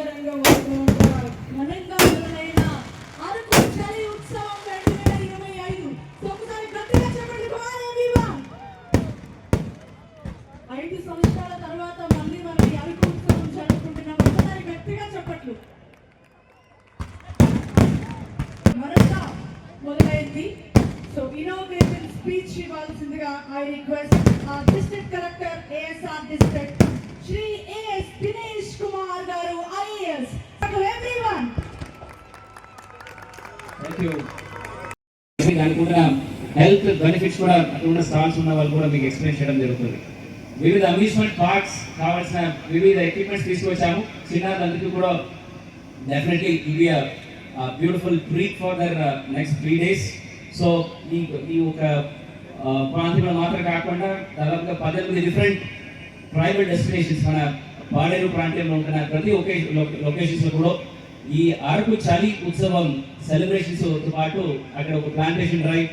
ఐదు సో ఐదు సంవత్సరాల తర్వాత మళ్ళీ మనం అరకు ఉత్సవం జరుపుకుంటున్నాం ఒకసారి గట్టిగా చెప్పట్లు మరొక మొదలైంది సో ఇన్నోవేషన్ స్పీచ్ ఇవ్వాల్సిందిగా I request district collector ASR district Shri AS Dinesh Kumar గారు IAS everyone thank health benefits కూడా అక్కడ ఉన్న స్టాల్స్ ఉన్న వాళ్ళు కూడా మీకు ఎక్స్ప్లెయిన్ చేయడం జరుగుతుంది. వివిధ అమ్యూస్మెంట్ పార్క్స్ కావాల్సిన వివిధ ఎక్విప్మెంట్స్ తీసుకొచ్చాము. చిన్నదందుకు కూడా డెఫినెట్లీ ఇవి beautiful treat for the next three days so ఈ ఈ ఒక ప్రాంతంలో మాత్రం కాకుండా దాదాపుగా పద్దెనిమిది డిఫరెంట్ ట్రైబల్ డెస్టినేషన్స్ మన బాడేరు ప్రాంతంలో ఉంటున్న ప్రతి ఒకే లొకేషన్స్లో కూడా ఈ అరకు చలి ఉత్సవం సెలబ్రేషన్స్తో పాటు అక్కడ ఒక ప్లాంటేషన్ డ్రైవ్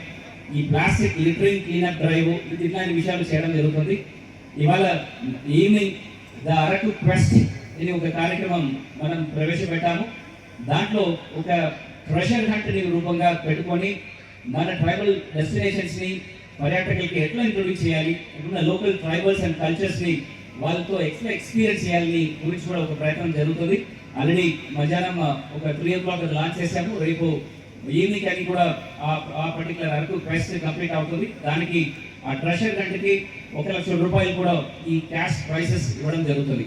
ఈ ప్లాస్టిక్ లిటరింగ్ క్లీనప్ డ్రైవ్ ఇది ఇట్లాంటి విషయాలు చేయడం జరుగుతుంది. ఇవాళ ఈవినింగ్ ద అరకు క్వెస్ట్ అనే ఒక కార్యక్రమం మనం ప్రవేశపెట్టాము. దాంట్లో ఒక ట్రెషర్ హంట్ రూపంగా పెట్టుకొని మన ట్రైబల్ డెస్టినేషన్స్ని పర్యాటకులకి ఎట్లా ఇంట్రొడ్యూస్ చేయాలి? ఇప్పుడున్న లోకల్ ట్రైబల్స్ అండ్ కల్చర్స్ని వాళ్ళతో ఎక్స్ట్రా ఎక్స్పీరియన్స్ చేయాలని గురించి కూడా ఒక ప్రయత్నం జరుగుతుంది. ఆల్రెడీ మధ్యాహ్నం ఒక త్రీ ఓ క్లాక్ లాంచ్ చేశాము. రేపు ఈవినింగ్ అని కూడా ఆ- ఆ పర్టికులర్ అరకు క్వెస్ట్ కంప్లీట్ అవుతుంది. దానికి ఆ ట్రెషర్ గంటకి ఒక లక్ష రూపాయలు కూడా ఈ క్యాష్ ప్రైసెస్ ఇవ్వడం జరుగుతుంది.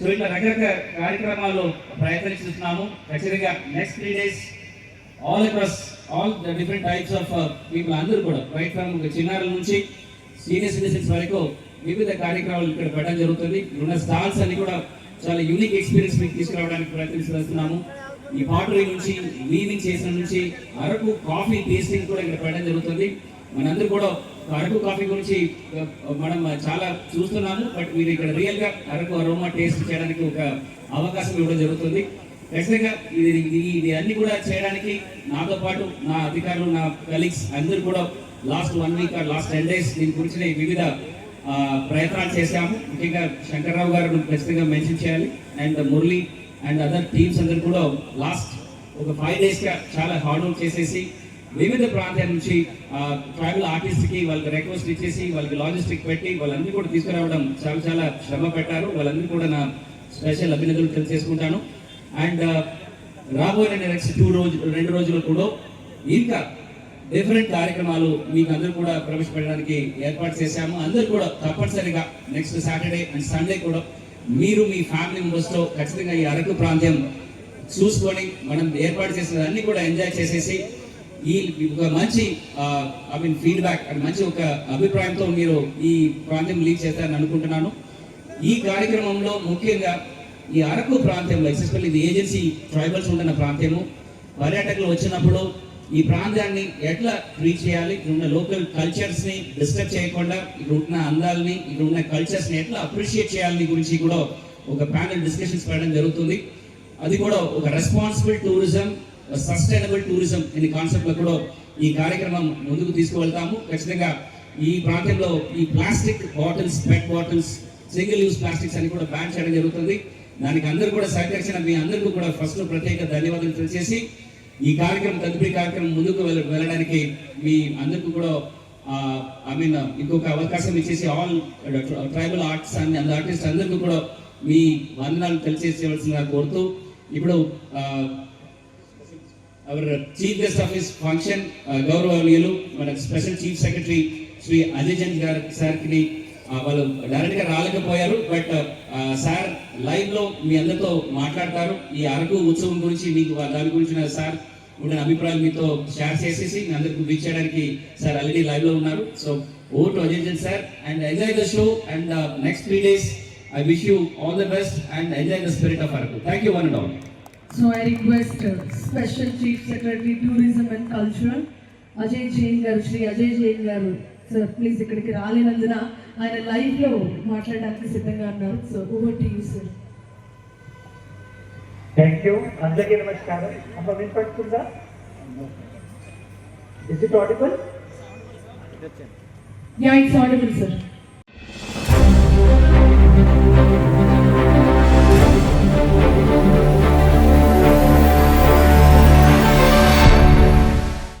సో ఇట్లా రకరకాల కార్యక్రమాల్లో ప్రయత్నిస్తున్నాము ఖచ్చితంగా next three days all across all the different types of people అందరూ కూడా రైట్ ఫ్రమ్ చిన్నారుల నుంచి సీనియర్ సిటిజన్స్ వరకు వివిధ కార్యక్రమాలు ఇక్కడ పెట్టడం జరుగుతుంది. ఉన్న స్టాల్స్ అన్ని కూడా చాలా యూనిక్ ఎక్స్పీరియన్స్ మీకు తీసుకురావడానికి ప్రయత్నిస్తున్నాము. ఈ పాటరీ నుంచి వీవింగ్ చేసిన నుంచి అరకు కాఫీ టేస్టింగ్ కూడా ఇక్కడ పెట్టడం జరుగుతుంది. మనందరూ కూడా అరకు కాఫీ గురించి uh, మనం చాలా చూస్తున్నాము. బట్ మీరు ఇక్కడ రియల్గా అరకు అరోమా టేస్ట్ చేయడానికి ఒక అవకాశం ఇవ్వడం జరుగుతుంది. ఖచ్చితంగా ఇది ఇది అన్ని కూడా చేయడానికి నాతో పాటు నా అధికారులు నా కలీగ్స్ అందరూ కూడా last one week last ten days దీని గురించి వివిధ ప్రయత్నాలు చేశాము. ముఖ్యంగా శంకర్రావు గారు ఖచ్చితంగా మెన్షన్ చేయాలి. And Murali and other teams అందరు కూడా లాస్ట్ ఒక ఫైవ్ డేస్గా చాలా హార్డ్ వర్క్ చేసేసి వివిధ ప్రాంతాల నుంచి ట్రైబల్ ఆర్టిస్ట్కి వాళ్ళకి రిక్వెస్ట్ ఇచ్చేసి వాళ్ళకి లాజిస్టిక్ పెట్టి వాళ్ళందరూ కూడా తీసుకురావడం చాలా చాలా శ్రమ పెట్టారు. వాళ్ళందరూ కూడా నా స్పెషల్ అభినందనలు తెలియజేసుకుంటాను. అండ్ రాబోయే నెక్స్ట్ టూ రోజు రెండు రోజులు కూడా ఇంకా డిఫరెంట్ కార్యక్రమాలు మీకు అందరూ కూడా ప్రవేశపెట్టడానికి ఏర్పాటు చేశాము. అందరూ కూడా తప్పనిసరిగా నెక్స్ట్ సాటర్డే అండ్ సండే కూడా మీరు మీ ఫ్యామిలీ మెంబర్స్తో ఖచ్చితంగా ఈ అరకు ప్రాంతం చూసుకొని మనం ఏర్పాటు చేసిన అన్ని కూడా ఎంజాయ్ చేసేసి ఈ ఒక మంచి ఐ మీన్ ఫీడ్బ్యాక్ అండ్ మంచి ఒక అభిప్రాయంతో మీరు ఈ ప్రాంతం లీడ్ చేస్తారని అనుకుంటున్నాను. ఈ కార్యక్రమంలో ముఖ్యంగా ఈ అరకు ప్రాంతంలో ఎస్పెషల్లీ ఇది ఏజెన్సీ ట్రైబల్స్ ఉంటున్న ప్రాంతము పర్యాటకులు వచ్చినప్పుడు ఈ ప్రాంతాన్ని ఎట్లా రీచ్ చేయాలి ఇక్కడ ఉన్న లోకల్ కల్చర్స్ని డిస్టర్బ్ చేయకుండా ఇక్కడ ఉన్న అందాలని ఇక్కడ ఉన్న కల్చర్స్ని ఎట్లా అప్రిషియేట్ చేయాలని గురించి కూడా ఒక ప్యానల్ డిస్కషన్స్ పెట్టడం జరుగుతుంది. అది కూడా ఒక రెస్పాన్సిబుల్ టూరిజం సస్టైనబుల్ టూరిజం అనే కాన్సెప్ట్లో కూడా ఈ కార్యక్రమం ముందుకు తీసుకువెళ్తాము. ఖచ్చితంగా ఈ ప్రాంతంలో ఈ plastic bottles PET bottles single use plastics అని కూడా బ్యాన్ చేయడం జరుగుతుంది. దానికి అందరూ కూడా సహకరించిన మీ అందరికీ కూడా ఫస్ట్ ప్రత్యేక ధన్యవాదాలు తెలియజేసి ఈ కార్యక్రమం తదుపరి కార్యక్రమం ముందుకు వెళ్ళడానికి మీ అందరికీ కూడా ఐ మీన్ ఇంకొక అవకాశం ఇచ్చేసి all tribal arts and and artist అందరికీ కూడా మీ వందనాలు తెలియజేయవలసిందిగా కోరుతూ ఇప్పుడు our chief guest office function గౌరవనీయులు మన special chief secretary Shri Ajay Chand గారి సార్కి వాళ్ళు డైరెక్ట్గా రాలేకపోయారు బట్ సార్ లైవ్లో మీ అందరితో మాట్లాడతారు. ఈ అరకు ఉత్సవం గురించి మీకు దాని గురించి సార్ ఉండే అభిప్రాయాలు మీతో షేర్ చేసేసి మీ అందరికి రీచ్ చేయడానికి సార్ ఆల్రెడీ లైవ్లో ఉన్నారు. So over to Ajay sir and enjoy the show and next three days I wish you all the best and enjoy the spirit of Araku thank you one and all So I request uh, Special Chief Secretary Tourism and Cultural Ajay Jain Garu, Shri Ajay Jain Garu, sir please ఇక్కడికి రాలేనందున ఆయన లైవ్లో మాట్లాడడానికి సిద్ధంగా ఉన్నారు. So over to you sir thank you అందరికీ నమస్కారం. అమ్మ వినపడుతుందా? Is it audible yeah it's audible sir